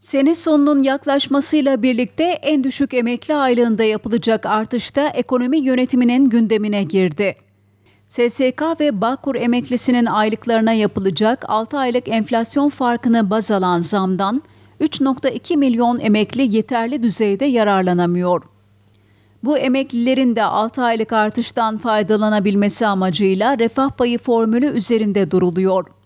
Sene sonunun yaklaşmasıyla birlikte en düşük emekli aylığında yapılacak artış da ekonomi yönetiminin gündemine girdi. SSK ve Bağkur emeklisinin aylıklarına yapılacak 6 aylık enflasyon farkını baz alan zamdan 3.2 milyon emekli yeterli düzeyde yararlanamıyor. Bu emeklilerin de 6 aylık artıştan faydalanabilmesi amacıyla refah payı formülü üzerinde duruluyor.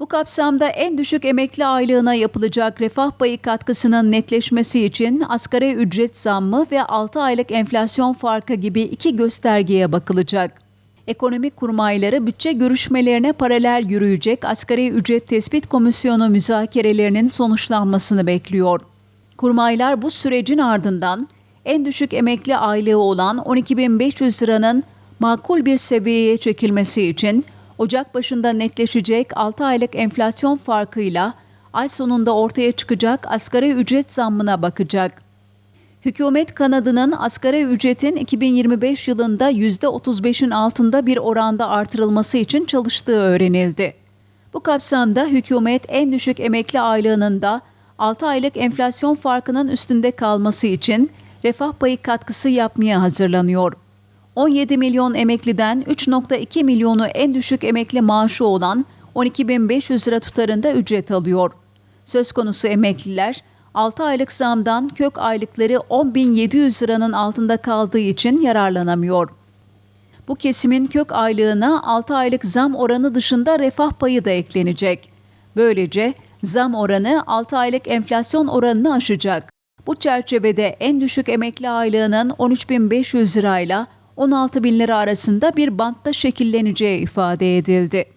Bu kapsamda en düşük emekli aylığına yapılacak refah payı katkısının netleşmesi için asgari ücret zammı ve 6 aylık enflasyon farkı gibi iki göstergeye bakılacak. Ekonomik kurmayları bütçe görüşmelerine paralel yürüyecek asgari ücret tespit komisyonu müzakerelerinin sonuçlanmasını bekliyor. Kurmaylar bu sürecin ardından en düşük emekli aylığı olan 12.500 liranın makul bir seviyeye çekilmesi için Ocak başında netleşecek 6 aylık enflasyon farkıyla ay sonunda ortaya çıkacak asgari ücret zammına bakacak. Hükümet kanadının asgari ücretin 2025 yılında %35'in altında bir oranda artırılması için çalıştığı öğrenildi. Bu kapsamda hükümet en düşük emekli aylığının da 6 aylık enflasyon farkının üstünde kalması için refah payı katkısı yapmaya hazırlanıyor. 17 milyon emekliden 3.2 milyonu en düşük emekli maaşı olan 12.500 lira tutarında ücret alıyor. Söz konusu emekliler 6 aylık zamdan kök aylıkları 10.700 liranın altında kaldığı için yararlanamıyor. Bu kesimin kök aylığına 6 aylık zam oranı dışında refah payı da eklenecek. Böylece zam oranı 6 aylık enflasyon oranını aşacak. Bu çerçevede en düşük emekli aylığının 13.500 lirayla 16 bin lira arasında bir bantta şekilleneceği ifade edildi.